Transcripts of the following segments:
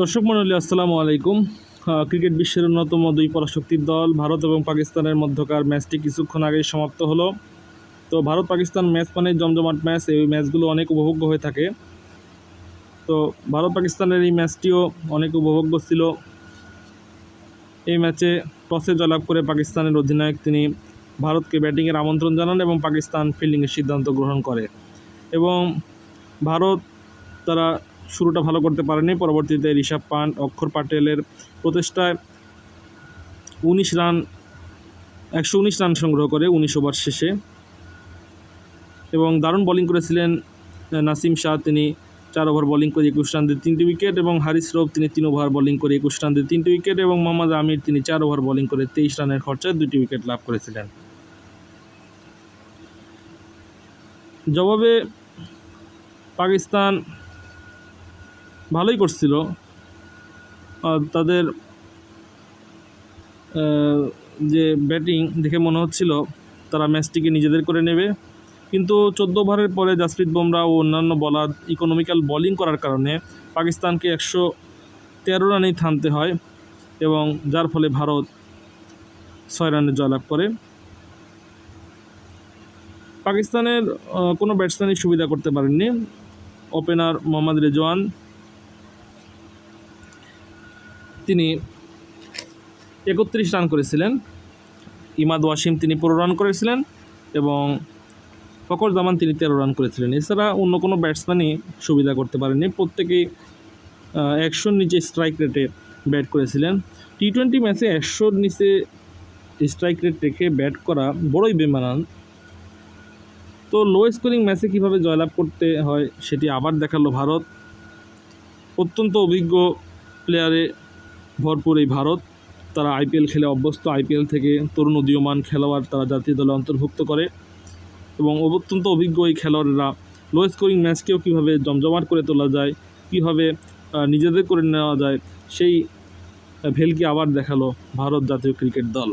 দর্শক মণ্ডলী, আসসালামু আলাইকুম। ক্রিকেট বিশ্বের অন্যতম দুই পরাশক্তির দল, ভারত এবং পাকিস্তানের মধ্যকার ম্যাচটি কিছুক্ষণ আগেই সমাপ্ত হলো। তো ভারত পাকিস্তান ম্যাচ মানে জমজমাট ম্যাচ, এই ম্যাচগুলো অনেক উপভোগ্য হয়ে থাকে। তো ভারত পাকিস্তানের এই ম্যাচটিও অনেক উপভোগ্য ছিল। এই ম্যাচে টসে জয়লাভ করে পাকিস্তানের অধিনায়ক তিনি ভারতকে ব্যাটিংয়ের আমন্ত্রণ জানান এবং পাকিস্তান ফিল্ডিংয়ের সিদ্ধান্ত গ্রহণ করে। এবং ভারত তারা শুরুটা ভালো করতে পারেনি। পরবর্তীতে ঋষভ পান্ট, অক্ষর পাটেলের প্রচেষ্টায় উনিশ রান, একশো উনিশ রান সংগ্রহ করে উনিশ ওভার শেষে। এবং দারুণ বোলিং করেছিলেন নাসিম শাহ। তিনি চার ওভার বোলিং করে একুশ রান দিয়ে তিনটি উইকেট এবং হারিস রফ তিনি তিন ওভার বোলিং করে একুশ রান দিয়ে তিনটি উইকেট এবং মোহাম্মদ আমির তিনি চার ওভার বোলিং করে তেইশ রানের খরচায় দুটি উইকেট লাভ করেছিলেন। জবাবে পাকিস্তান ভালোই করছিল। তাদের যে ব্যাটিং দেখে মনে হচ্ছিল, তারা ম্যাচটিকে নিজেদের করে নেবে। কিন্তু চোদ্দ ওভারের পরে জাসপ্রীত বুমরা ও অন্যান্য বলার ইকোনমিক্যাল বোলিং করার কারণে পাকিস্তানকে একশো তেরো রানেই থামতে হয় এবং যার ফলে ভারত ছয় রানে জয়লাভ করে। পাকিস্তানের কোনো ব্যাটসম্যানই সুবিধা করতে পারেননি। ওপেনার মোহাম্মদ রেজওয়ান তিনি একত্রিশ রান করেছিলেন। ইমাদ ওয়াসিম তিনি পনেরো রান করেছিলেন এবং ফকর জামান তিনি তেরো রান করেছিলেন। এছাড়া অন্য কোনো ব্যাটসম্যানই সুবিধা করতে পারেননি। প্রত্যেকেই একশোর নিচে স্ট্রাইক রেটে ব্যাট করেছিলেন। টি টোয়েন্টি ম্যাচে একশোর নিচে স্ট্রাইক রেট রেখে ব্যাট করা বড়ই বেমানান। তো লো স্কোরিং ম্যাচে কীভাবে জয়লাভ করতে হয় সেটি আবার দেখাল ভারত। অত্যন্ত অভিজ্ঞ প্লেয়ারে ভরপুর এই ভারত। তারা আইপিএল খেলে অভ্যস্ত। আইপিএল থেকে তরুণ উদীয়মান খেলোয়াড় তারা জাতীয় দলে অন্তর্ভুক্ত করে এবং অত্যন্ত অভিজ্ঞ এই খেলোয়াড়রা। লো স্কোরিং ম্যাচকেও কীভাবে জমজমাট করে তোলা যায়, কীভাবে নিজেদের করে নেওয়া যায়, সেই ভেলকি আবার দেখাল ভারত জাতীয় ক্রিকেট দল।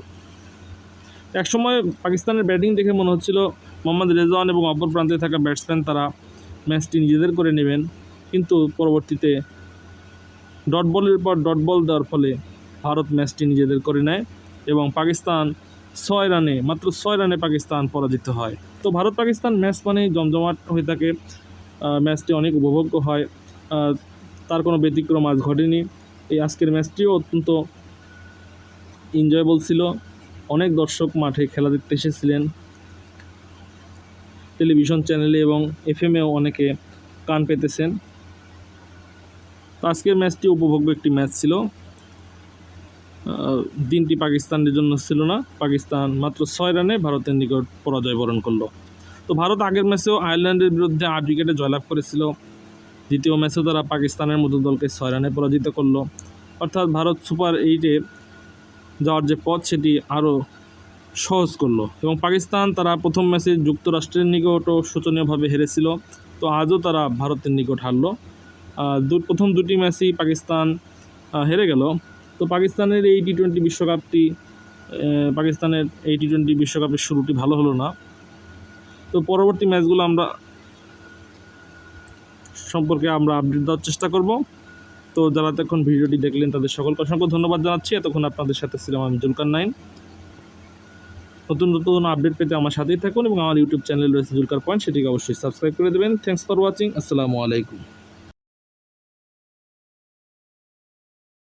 একসময় পাকিস্তানের ব্যাটিং দেখে মনে হচ্ছিল মোহাম্মদ রেজওয়ান এবং অপর প্রান্তে থাকা ব্যাটসম্যান তারা ম্যাচটি নিজেদের করে নেবেন। কিন্তু পরবর্তীতে ডট বলের পর ডট বল দেওয়ার ফলে ভারত ম্যাচটি নিজেদের করে নেয় এবং পাকিস্তান ছয় রানে, মাত্র ছয় রানে পাকিস্তান পরাজিত হয়। তো ভারত পাকিস্তান ম্যাচ মানেই জমজমাট হয়ে থাকে। ম্যাচটি অনেক উপভোগ্য হয়। তার কোনো ব্যতিক্রম আজ ঘটেনি। এই আজকের ম্যাচটিও অত্যন্ত এনজয়েবল ছিল। অনেক দর্শক মাঠে খেলা দেখতে এসেছিলেন। টেলিভিশন চ্যানেলে এবং এফএমেও অনেকে কান পেতেছেন। তো আজকের ম্যাচটি উপভোগ্য একটি ম্যাচ ছিল। দিনটি পাকিস্তানের জন্য ছিল না। পাকিস্তান মাত্র ছয় রানে ভারতের নিকট পরাজয় বরণ করল। তো ভারত আগের ম্যাচেও আয়ারল্যান্ডের বিরুদ্ধে আট উইকেটে জয়লাভ করেছিল। দ্বিতীয় ম্যাচেও তারা পাকিস্তানের মতো দলকে ছয় রানে পরাজিত করল। অর্থাৎ ভারত সুপার এইটে যাওয়ার যে পথ, সেটি আরও সহজ করল এবং পাকিস্তান তারা প্রথম ম্যাচে যুক্তরাষ্ট্রের নিকটও শোচনীয়ভাবে হেরেছিল। তো আজও তারা ভারতের নিকট হারলো। প্রথম দুটি ম্যাচই পাকিস্তান হেরে গেল। তো পাকিস্তানের এই টি টোয়েন্টি বিশ্বকাপটি পাকিস্তানের এই টি টোয়েন্টি বিশ্বকাপের শুরুটি ভালো হলো না। তো পরবর্তী ম্যাচগুলো আমরা সম্পর্কে আমরা আপডেট দেওয়ার চেষ্টা করব। তো যারা এতক্ষণ ভিডিওটি দেখলেন, তাদের সকলকে অসংখ্য ধন্যবাদ জানাচ্ছি। এতক্ষণ আপনাদের সাথে ছিলাম আমি জুলকার নাইন। নতুন নতুন আপডেট পেতে আমার সাথেই থাকুন এবং আমার ইউটিউব চ্যানেল রয়েছে জুলকার পয়েন্ট সেটিকে অবশ্যই সাবস্ক্রাইব করে দেবেন। থ্যাংকস ফর ওয়াচিং আসসালামু আলাইকুম।